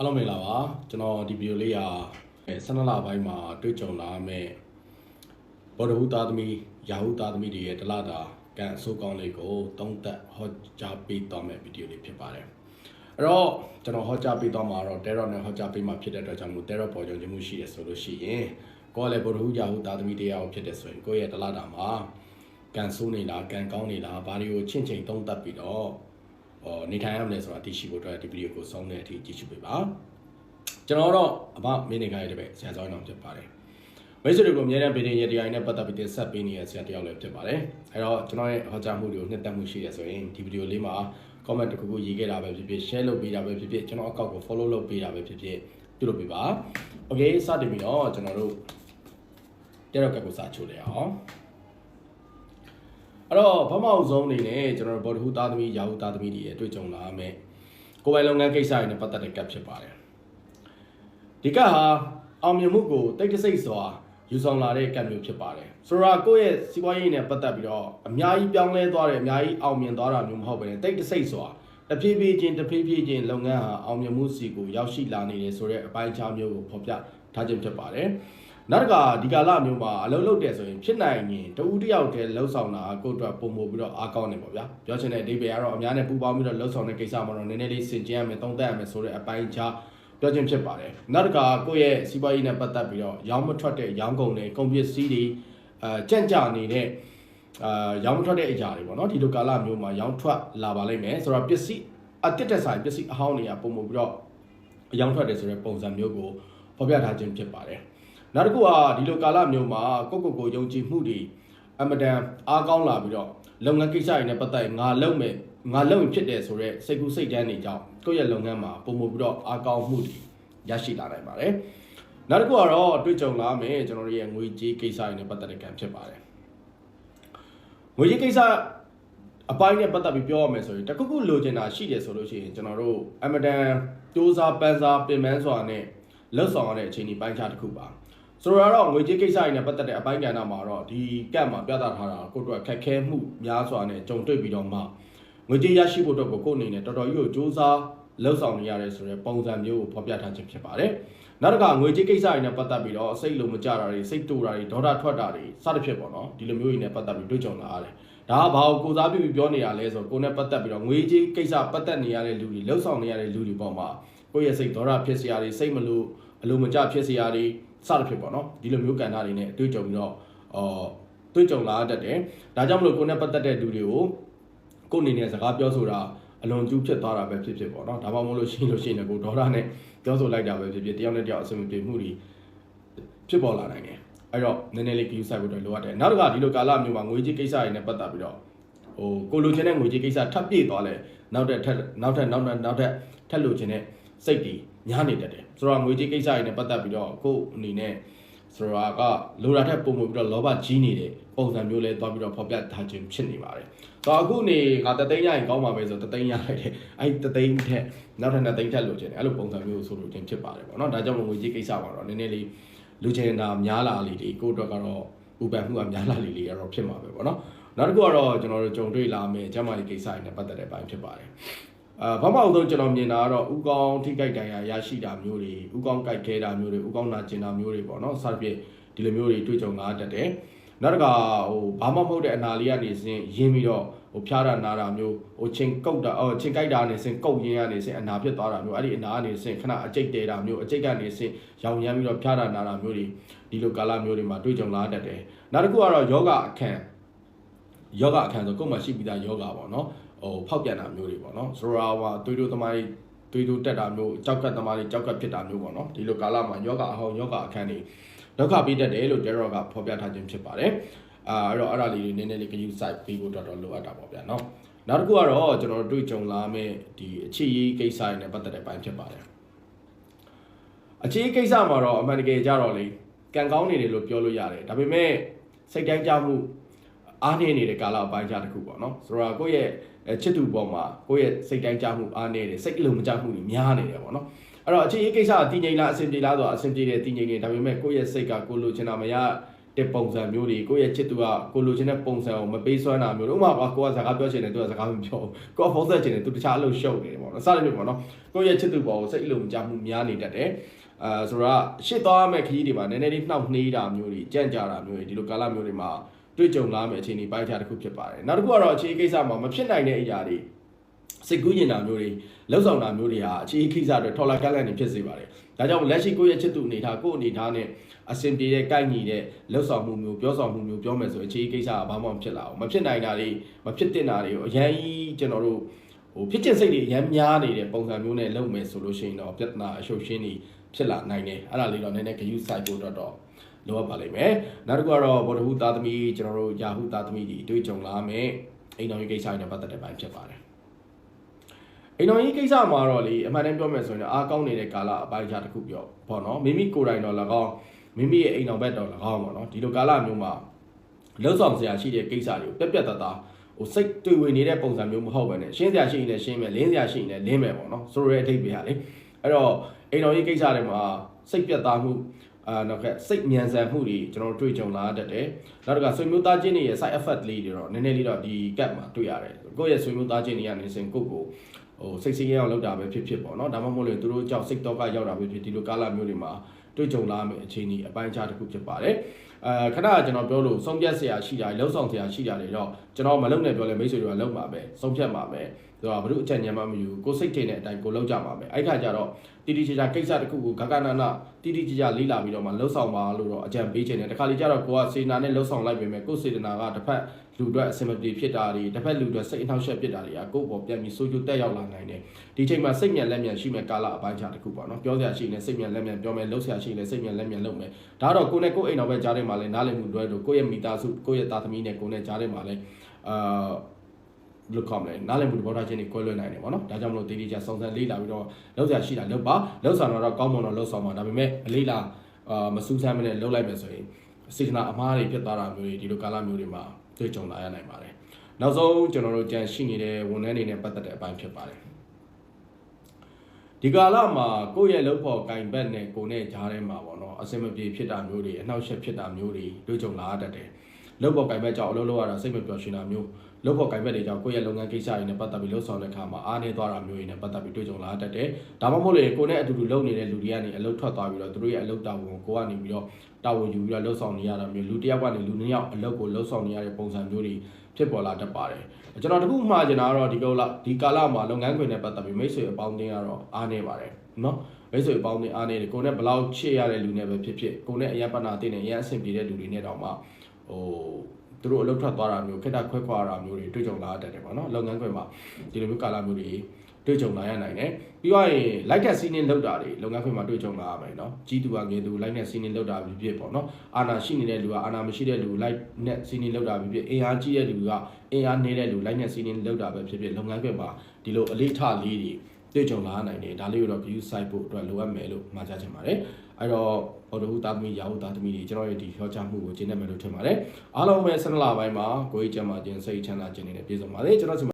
အားလုံးမင်္ဂလာပါကျွန်တော်ဒီဗီဒီယိုလေးက12လပိုင်းမှာတွေ့ကြုံလာမယ့်ဘောဓဟုသားသမီးယာဟုသားသမီးတွေရဲ့တလတာကံအစိုးကောင်းလေးကိုသုံးသပ်ဟောကြားပေးသွားမယ့်ဗီဒီယိုလေးဖြစ်ပါတယ်အဲ့တော့ကျွန်တော်ဟောကြားပေးသွားမှာတော့တဲရော့နဲ့ဟောကြားပေးမှာဖြစ်တဲ့အတွက်ကြောင့်မို့တဲရော့ပေါ်ကြုံခြင်းမှုရှိတယ်ဆိုလို့ရှိရင်ကိုယ်ကလည်းဘောဓဟုယာဟုသားသမီးတရားကိုဖြစ်တယ်ဆိုရင်ကိုယ့်ရဲ့တလတာမှာကံဆိုးနေလားကံကောင်းနေလားဘာတွေကိုချင့်ချိန်သုံးသပ်ပြီးတော့ဟော နေထိုင်ရမလဲဆိုတာသိရှိဖို့အတွက်ဒီဗီဒီယိုကိုဆုံးတဲ့အထိကြည့်ရှုပေးပါကျွန်တော်တော့အဘမင်းနေခိုင်းတဲ့ပဲဆရာစောင်းအောင်ဖြစ်ပါတယ်မိတ်ဆွေတွေကိုအများနဲ့ဗီဒီယိုရတရားနဲ့ပတ်သက်ပြီးတင်ဆက်ပေးနေတဲ့ဆရာတယောက်လည်းဖြစ်ပါတယ်အဲတော့ကျွန်တော်ရဲ့ဟောကြားမှုတွေကိုနှစ်သက်မှုရှိရဆိုရင်ဒီဗီဒီယိုလေးမှာ comment တစ်ခုခုရေးခဲ့တာပဲဖြစ်ဖြစ် share လုပ်ပေးတာပဲဖြစ်ဖြစ်ကျွန်တော်အကောင့်ကို follow လုပ်ပေးတာပဲဖြစ်ဖြစ်ပြုလုပ်ပေးပါ okay စတင်ပြီးတော့ကျွန်တော်တို့တဲ့ရောက်ကကိုစာချိုးလိုက်အောင် အဲ့တော့ဗမောက်ဆုံးအနေနဲ့ကျွန်တော်တို့ဘော်ဒဟူသားသမီးယာဟုသားသမီးတွေရဲ့တွေ့ကြုံလာမယ်ကိုယ်ပိုင်လုပ်ငန်းကိစ္စတွေနဲ့ပတ်သက်တဲ့ကတ်ဖြစ်ပါတယ်ဒီကတ်ဟာအောင်မြင်မှုကိုတိတ်တဆိတ်စွာယူဆောင်လာတဲ့ကတ်မျိုးဖြစ်ပါတယ်ဆိုတော့ကိုယ့်ရဲ့စီးပွားရေးနဲ့ပတ်သက်ပြီးတော့အများကြီးပြောင်းလဲသွားတယ်အများကြီးအောင်မြင်သွားတာမျိုးမဟုတ်ဘဲနဲ့တိတ်တဆိတ်စွာတဖြည်းဖြည်းချင်းတဖြည်းဖြည်းချင်းလုပ်ငန်းဟာအောင်မြင်မှုစီကိုရောက်ရှိလာနေတယ်ဆိုတဲ့အပိုင်းအခြားမျိုးကိုဖော်ပြထားခြင်းဖြစ်ပါတယ် နောက်တစ်ခါဒီကာလမျိုးမှာအလုပ်လုပ်တယ်ဆိုရင်ဖြစ်နိုင်ရင်တဦးတစ်ယောက်တည်းလှုပ်ဆောင်တာကိုယ့်အတွက်ပုံမှုပြီးတော့အားကောင်းနေပေါ့ဗျာပြောချင်တဲ့အဓိပ္ပာယ်ကတော့အများနဲ့ပူးပေါင်းပြီးတော့လှုပ်ဆောင်တဲ့ကိစ္စမှာတော့နည်းနည်းလေးစင်ကြင်ရမယ်သုံးသပ်ရမယ်ဆိုတဲ့အပိုင်းခြားပြောချင်းဖြစ်ပါတယ်နောက်တစ်ခါကိုယ့်ရဲ့စီးပွားရေးနဲ့ပတ်သက်ပြီးတော့ရောင်းမထွက်တဲ့ရောင်းကုန်တွေကုန်ပစ္စည်းတွေအဲကြံ့ကြာနေတဲ့အာရောင်းမထွက်တဲ့အရာတွေပေါ့နော်ဒီလိုကာလမျိုးမှာရောင်းထွက်လာပါလိမ့်မယ်ဆိုတော့ပစ္စည်းအတစ်တက်ဆိုင်ပစ္စည်းအဟောင်းတွေကပုံမှုပြီးတော့ရောင်းထွက်တယ်ဆိုတဲ့ပုံစံမျိုးကိုဖော်ပြထားခြင်းဖြစ်ပါတယ် နောက်တစ်ခုကဒီလိုကာလမျိုးမှာကိုယ့်ကိုယ်ကိုယုံကြည်မှုတွေအမတန်အားကောင်းလာပြီးတော့လုပ်ငန်းကိစ္စတွေနဲ့ပတ်သက်ရင်ငါလုပ်မယ်ငါလုပ်ရင်ဖြစ်တယ်ဆိုတော့စိတ်ကူးစိတ်တန်းတွေကြောင့်ကိုယ့်ရဲ့လုပ်ငန်းမှာပုံမှုပြီးတော့အားကောင်းမှုတွေရရှိလာနိုင်ပါတယ်နောက်တစ်ခုကတော့တွေ့ကြုံလာမယ်ကျွန်တော်တို့ရဲ့ငွေကြေးကိစ္စတွေနဲ့ပတ်သက်တဲ့ကံဖြစ်ပါတယ်ငွေကြေးကိစ္စအပိုင်းနဲ့ပတ်သက်ပြီးပြောရမယ်ဆိုရင်တခုခုလိုချင်တာရှိတယ်ဆိုလို့ရှိရင်ကျွန်တော်တို့အမတန်စူးစမ်းပန်းစားပင်ပန်းစွာနဲ့လှုပ်ဆောင်ရတဲ့အခြေအနေပိုင်းခြားတစ်ခုပါ ဆိုတော့တော့ငွေကြေးကိစ္စတွေနဲ့ပတ်သက်တဲ့အပိုင်းကဏ္ဍမှာတော့ဒီကတ်မှာပြသထားတာကိုယ့်အတွက်ခက်ခဲမှုများစွာနဲ့ကြုံတွေ့ပြီးတော့မှငွေကြေးရရှိဖို့အတွက်ကိုကိုယ့်အနေနဲ့တော်တော်ကြီးကိုစူးစမ်းလှုပ်ဆောင်နေရတယ်ဆိုတဲ့ပုံစံမျိုးကိုဖော်ပြထားခြင်းဖြစ်ပါတယ်။နောက်တစ်ခါငွေကြေးကိစ္စတွေနဲ့ပတ်သက်ပြီးတော့စိတ်လုံးမကြတာတွေစိတ်တူတာတွေဒေါသထွက်တာတွေစသဖြင့်ပေါ့နော်ဒီလိုမျိုးတွေနဲ့ပတ်သက်ပြီးတွေ့ကြုံလာရတယ်။ဒါကဘာကိုကိုစားပြုပြီးပြောနေရလဲဆိုတော့ကိုယ်နဲ့ပတ်သက်ပြီးတော့ငွေကြေးကိစ္စပတ်သက်နေရတဲ့လူတွေလှုပ်ဆောင်နေရတဲ့လူတွေပေါ့မှာကိုယ့်ရဲ့စိတ်ဒေါသဖြစ်စရာတွေစိတ်မလို့အလိုမကျဖြစ်စရာတွေ စသဖြင့်ပေါ့နော်ဒီလိုမျိုးကဏ္ဍတွေနဲ့အတွေ့အကြုံပြီးတော့အော်တွေ့ကြုံလာတတ်တယ်ဒါကြောင့်မလို့ကိုယ်နဲ့ပတ်သက်တဲ့လူတွေကိုကိုယ်အနေနဲ့စကားပြောဆိုတာအလွန်ကျူးဖြစ်သွားတာပဲဖြစ်ဖြစ်ပေါ့နော်ဒါမှမဟုတ်လို့ရှိလို့ရှိရင်ကိုဒေါ်လာနဲ့ပြောဆိုလိုက်တာပဲဖြစ်ဖြစ်တယောက်နဲ့တယောက်အဆင်မပြေမှုတွေဖြစ်ပေါ်လာနိုင်တယ်အဲ့တော့နည်းနည်းလေး view site ဖို့တော့လိုအပ်တယ်နောက်တစ်ခါဒီလိုကာလမျိုးမှာငွေကြေးကိစ္စတွေနဲ့ပတ်သက်ပြီးတော့ဟိုကိုလိုချင်တဲ့ငွေကြေးကိစ္စထပ်ပြည့်သွားလဲနောက်ထပ်ထပ်နောက်ထပ်နောက်ထပ်နောက်ထပ်ထပ်လိုချင်တဲ့စိတ်တွေ ညားနေတတ်တယ်ဆိုတော့ငွေကြေးကိစ္စတွေနဲ့ပတ်သက်ပြီးတော့ကိုယ့်အနေနဲ့ဆိုတော့ကလိုတာထက်ပုံမှုပြီးတော့လောဘကြီးနေတဲ့ပုံစံမျိုးလဲသွားပြီးတော့ဖော်ပြထားခြင်းဖြစ်နေပါတယ်။ဆိုတော့အခုနေငါတသိန်းရရင်ကောင်းပါပဲဆိုတော့တသိန်းရလိုက်တယ်။အဲ့တသိန်းထက်နောက်ထပ်နှစ်သိန်းထက်လိုချင်တယ်အဲ့လိုပုံစံမျိုးဆိုလို့ခြင်းဖြစ်ပါတယ်ပေါ့နော်။ဒါကြောင့်မို့ငွေကြေးကိစ္စပါတော့နည်းနည်းလေးလူချင်တာများလာလေဒီကိုယ့်အတွက်ကတော့ဥပန်မှုကများလာလေလေကတော့ဖြစ်မှာပဲပေါ့နော်။နောက်တစ်ခုကတော့ကျွန်တော်တို့ကြုံတွေ့လာမယ့်ကျန်းမာရေးကိစ္စတွေနဲ့ပတ်သက်တဲ့ပိုင်းဖြစ်ပါတယ်။ အာဘာမှမဟုတ်ကျွန်တော်မြင်တာကတော့ဥကောင်းထိကြိုက်တန်ရာရရှိတာမျိုးတွေဥကောင်းကြိုက်ခဲတာမျိုးတွေဥကောင်းနာကျင်တာမျိုးတွေပေါ့နော်စသဖြင့်ဒီလိုမျိုးတွေတွေ့ကြုံလာတတ်တယ်နောက်တစ်ခါဟိုဘာမှမဟုတ်တဲ့အနာလေးကနေစဉ်ရင်းပြီးတော့ဟိုဖျားတာနာတာမျိုးဟိုချင်းကုတ်တာအော်ချင်းကြိုက်တာနေစဉ်ကုတ်ရင်းကနေစဉ်အနာဖြစ်သွားတာမျိုးအဲ့ဒီအနာကနေစဉ်ခဏအကျိတ်တဲတာမျိုးအကျိတ်ကနေစဉ်ရောင်ရမ်းပြီးတော့ဖျားတာနာတာမျိုးတွေဒီလိုကာလမျိုးတွေမှာတွေ့ကြုံလာတတ်တယ်နောက်တစ်ခုကတော့ယောဂအခန့်ယောဂအခန့်ဆိုကိုယ်မှာရှိပြီးသားယောဂပေါ့နော် ဟိုဖောက်ပြန်တာမျိုးတွေပေါ့နော်ဆိုတော့ဟာတွေးတို့သမားတွေတွေးတို့တက်တာမျိုးကြောက်ကတ်သမားတွေကြောက်ကတ်ဖြစ်တာမျိုးပေါ့နော်ဒီလိုကာလမှာယောဂအဟောင်းယောဂအခန့်တွေဒုက္ခပေးတတ်တယ်လို့ Derek ကဖော်ပြထားခြင်းဖြစ်ပါတယ်အာအဲ့တော့အဲ့ဒါလေးတွေနည်းနည်းလေး view site ပေးဖို့တော့တော့လိုအပ်တာပေါ့ဗျာနော်နောက်တစ်ခုကတော့ကျွန်တော်တို့တွေ့ကြုံလာမယ့်ဒီအခြေရေးကိစ္စတွေနဲ့ပတ်သက်တဲ့ပိုင်းဖြစ်ပါတယ်အခြေရေးကိစ္စမှာတော့အမှန်တကယ်ကြတော့လေကံကောင်းနေတယ်လို့ပြောလို့ရတယ်ဒါပေမဲ့စိတ်တိုင်းကြမှုအားနေနေတဲ့ကာလအပိုင်းခြားတစ်ခုပေါ့နော်ဆိုတော့ကိုယ့်ရဲ့ချစ်သူပေါ်မှာကိုယ့်ရဲ့စိတ်တိုင်းကြမှုအားနေတယ်စိတ်အလိုမကြမှုတွေများနေတယ်ပေါ့နော်အဲ့တော့အခြေရေးကိစ္စကတည်ငြိမ်လားအဆင်ပြေလားဆိုတော့အဆင်ပြေတယ်တည်ငြိမ်နေဒါပေမဲ့ကိုယ့်ရဲ့စိတ်ကကိုလိုချင်တာမရတတဲ့ပုံစံမျိုးတွေကိုယ့်ရဲ့ချစ်သူကကိုလိုချင်တဲ့ပုံစံကိုမပေးစွမ်းတာမျိုးဥပမာပါကိုကစကားပြောချင်တယ်သူကစကားမပြောဘူးကိုကဖုန်းဆက်ချင်တယ်သူတခြားအလုပ်ရှုပ်နေတယ်ပေါ့နော်စသဖြင့်ပေါ့နော်ကိုယ့်ရဲ့ချစ်သူပေါ်ကိုစိတ်အလိုမကြမှုများနေတတ်တယ်အာဆိုတော့ရှစ်သွားမဲ့ခကြီးတွေမှာနည်းနည်းလေးနှောက်နှေးတာမျိုးတွေကြန့်ကြာတာမျိုးတွေဒီလိုကာလမျိုးတွေမှာ တွေ့ကြုံလာမယ့်အခြေအနေပိုင်းခြားတစ်ခုဖြစ်ပါတယ်နောက်တစ်ခုကတော့အခြေကိစ္စမှာမဖြစ်နိုင်တဲ့အရာတွေစိတ်ကူးညင်တာမျိုးတွေလှုပ်ဆောင်တာမျိုးတွေဟာအခြေခိစ္စတွေထော်လာကန့်လန့်နေဖြစ်စေပါတယ်။ဒါကြောင့်လက်ရှိကိုယ့်ရဲ့ချစ်သူအနေထားကိုယ့်အနေထားနဲ့အဆင်ပြေတဲ့ကိုက်ညီတဲ့လှုပ်ဆောင်မှုမျိုးပြောဆောင်မှုမျိုးပြောမယ်ဆိုရင်အခြေခိစ္စကဘာမှမဖြစ်လာဘူး။မဖြစ်နိုင်တာတွေမဖြစ်တင်တာတွေကိုအရင်ကြီးကျွန်တော်တို့ဟိုဖြစ်ချင်စိတ်တွေအရင်များနေတဲ့ပုံစံမျိုးနဲ့လုပ်မယ်ဆိုလို့ရှိရင်တော့ပြဿနာအရှုပ်ရှင်းတွေဖြစ်လာနိုင်တယ်။အဲ့ဒါလေးတော့နည်းနည်းဂရုစိုက်ဖို့တော့တော့ လိုအပ်ပါလိမ့်မယ်။နောက်တစ်ခုကတော့ဘောဓဟုသားသမီးကျွန်တော်တို့ယာဟုသားသမီးတွေတွေ့ကြုံလာမယ်အိမ်တော်ရေးကိစ္စတွေနဲ့ပတ်သက်တဲ့ပိုင်းဖြစ်ပါတယ်။အိမ်တော်ကြီးကိစ္စမှာတော့လေအမှန်တမ်းပြောမယ်ဆိုရင်တော့အားကောင်းနေတဲ့ကာလအပိုင်းခြားတစ်ခုပြောပေါ့နော်မိမိကိုယ်တိုင်တော့၎င်းမိမိရဲ့အိမ်တော်ဘက်တော့၎င်းပေါ့နော်ဒီလိုကာလမျိုးမှာလှုပ်ဆောင်စရာရှိတဲ့ကိစ္စတွေကိုပြက်ပြက်သားသားဟိုစိတ်တွေ့ဝင်နေတဲ့ပုံစံမျိုးမဟုတ်ဘဲနဲ့ရှင်းစရာရှိရင်လည်းရှင်းမယ်လင်းစရာရှိရင်လည်းလင်းမယ်ပေါ့နော်ဆိုရဲအထိပ်ပဲဟာလေအဲ့တော့အိမ်တော်ကြီးကိစ္စတွေမှာစိတ်ပြက်သားမှု အာနောက်ကစိတ်မြန်ဆန်မှုတွေကျွန်တော်တို့တွေ့ကြုံလာတတ်တယ်နောက်တစ်ခါဆွေမျိုးသားချင်းတွေရဲ့ side effect လေးတွေတော့နည်းနည်းလေးတော့ဒီကတ်မှာတွေ့ရတယ်ကိုယ့်ရဲ့ဆွေမျိုးသားချင်းတွေကနေစဉ်ကိုယ့်ကိုဟိုစိတ်စိတ်ရအောင်လုပ်တာပဲဖြစ်ဖြစ်ပေါ့နော်ဒါမှမဟုတ်လို့သူတို့ကြောက်စိတ်တော့ကရောက်တာပဲဖြစ်ဒီလိုကာလမျိုးတွေမှာတွေ့ကြုံလာမယ့်အခြေအနေအပိုင်းအခြားတစ်ခုဖြစ်ပါတယ်အဲခဏကျွန်တော်ပြောလို့ဆုံးဖြတ်ဆရာရှိတာလုံဆောင်ဆရာရှိတာတွေတော့ကျွန်တော်မလုံနဲ့ပြောလဲမိတ်ဆွေတွေကလုံပါပဲဆုံးဖြတ်ပါမယ် ဆိုတော့ဘုရုအချက်ညံမှမယူကိုစိတ်ထင်တဲ့အတိုင်းကိုလုပ်ကြမှာပဲအဲ့ခါကျတော့တီတီချာချာကိစ္စတစ်ခုကိုဂဂနာနာတီတီချာချာလေးလာပြီးတော့မှလှုပ်ဆောင်ပါလို့တော့အကြံပေးခြင်းတယ်တခါလေကျတော့ကိုကစေနာနဲ့လှုပ်ဆောင်လိုက်ပေမဲ့ကိုစေတနာကတစ်ဖက်လူအတွက်အဆင်မပြေဖြစ်တာတွေတစ်ဖက်လူအတွက်စိတ်အနှောက်အယှက်ဖြစ်တာတွေကကိုယ့်ပေါ်ပြန်ပြီးဆိုးကျိုးတက်ရောက်လာနိုင်တယ်ဒီချိန်မှာစိတ်မြန်လက်မြန်ရှိမဲ့ကာလအပိုင်းခြားတစ်ခုပေါ့နော်ပြောစရာရှိရင်စိတ်မြန်လက်မြန်ပြောမယ်လှုပ်စရာရှိရင်စိတ်မြန်လက်မြန်လုပ်မယ်ဒါတော့ကိုယ်နဲ့ကိုယ်အိမ်တော်ပဲကြားထဲမှာလဲနားလည်မှုလွဲလို့ကိုယ့်ရဲ့မိသားစုကိုယ့်ရဲ့သားသမီးနဲ့ကိုယ်နဲ့ကြားထဲမှာလဲအာ လို့ခေါ်မလဲနားလည်မှုတဘောထားချင်းတွေကွဲလွဲနိုင်တယ်ပေါ့နော်ဒါကြောင့်မလို့တေးသေးချာစုံစမ်းလေးလာပြီးတော့လောက်ဆရာရှိတာလောက်ပါလောက်ဆောင်တော့ကောင်းမွန်တော့လောက်ဆောင်ပါဒါပေမဲ့အလေးလာအာမစူးစမ်းမနဲ့လောက်လိုက်မယ်ဆိုရင်စေတနာအမားတွေဖြစ်သွားတာမျိုးတွေဒီလိုကာလမျိုးတွေမှာတွေ့ကြုံလာရနိုင်ပါတယ်နောက်ဆုံးကျွန်တော်တို့ကြံရှိနေတဲ့ဝန်ထမ်းတွေနဲ့ပတ်သက်တဲ့အပိုင်းဖြစ်ပါတယ်ဒီကာလမှာကိုယ့်ရဲ့လုပ်ဖို့ကင်ဘက်နဲ့ကိုယ်နဲ့ကြားထဲမှာပေါ့နော်အစင်မပြေဖြစ်တာမျိုးတွေအနှောက်အယှက်ဖြစ်တာမျိုးတွေတွေ့ကြုံလာရတတ်တယ် လုပ်ဖို့ကင်ဘက်ကြောင့်အလုပ်လုပ်ရတာစိတ်မပျော်ရွှင်တာမျိုးလုပ်ဖို့ကင်ဘက်တွေကြောင့်ကိုယ့်ရဲ့လုပ်ငန်းကိစ္စတွေနဲ့ပတ်သက်ပြီးလှုပ်ဆောင်တဲ့အခါမှာအားနည်းသွားတာမျိုးတွေနဲ့ပတ်သက်ပြီးတွေ့ကြုံလာတတ်တယ်ဒါမှမဟုတ်လေကိုယ်နဲ့အတူတူလုပ်နေတဲ့လူတွေကနေအလုပ်ထွက်သွားပြီးတော့သူတို့ရဲ့အလုပ်တာဝန်ကိုကိုကနေပြီးတော့တာဝန်ယူပြီးတော့လှုပ်ဆောင်နေရတာမျိုးလူတစ်ယောက်ကနေလူနှစ်ယောက်အလုပ်ကိုလှုပ်ဆောင်နေရတဲ့ပုံစံမျိုးတွေဖြစ်ပေါ်လာတတ်ပါတယ်ကျွန်တော်တခုမှာကျွန်တော်ကတော့ဒီကောလဒီကာလမှာလုပ်ငန်းခွင်နဲ့ပတ်သက်ပြီးမိတ်ဆွေအပေါင်းအသင်းကတော့အားနေပါတယ်နော်မိတ်ဆွေအပေါင်းအသင်းအားနေတယ်ကိုယ်နဲ့ဘယ်လောက်ချစ်ရတဲ့လူနဲ့ပဲဖြစ်ဖြစ်ကိုယ်နဲ့အရင်ပနာတင်နေအရင်အဆင်ပြေတဲ့လူတွေနဲ့တောင်မှ ဟိုသူတို့အလုပ်ထွက်သွားတာမျိုးခိတ္တခွဲခွာတာမျိုးတွေတွေ့ကြုံလာတတ်တယ်ပေါ့နော်လုပ်ငန်းခွင်မှာဒီလိုမျိုးကာလမျိုးတွေတွေ့ကြုံလာရနိုင်တယ်ပြီးတော့ရင် like တဲ့ scene လောက်တာတွေလုပ်ငန်းခွင်မှာတွေ့ကြုံလာရမယ်နော်ကြီးသူကငယ်သူ like နဲ့ scene လောက်တာဖြစ်ဖြစ်ပေါ့နော်အာနာရှိနေတဲ့လူကအာနာမရှိတဲ့လူ like နဲ့ scene လောက်တာဖြစ်ဖြစ်အင်အားကြီးတဲ့လူကအင်အားနည်းတဲ့လူ like နဲ့ scene လောက်တာပဲဖြစ်ဖြစ်လုပ်ငန်းခွင်မှာဒီလိုအလေးထားလေးတွေတွေ့ကြုံလာနိုင်တယ်ဒါလေးကိုတော့ view site ဖို့အတွက်လိုအပ်မယ်လို့မှာကြားချင်ပါတယ် အဲ့တော့ဘော်ဒဟုသားသမီးရာဟုသားသမီးတွေကျွန်တော်ရဲ့ဒီပြောချမှုကိုကျင်းနေမယ်လို့ထင်ပါတယ်အားလုံးပဲဆန္ဒလာပိုင်းမှာကိုကြီးကျမ်းမာခြင်းစိတ်ချမ်းသာခြင်းတွေနဲ့ပြည့်စုံပါစေကျွန်တော်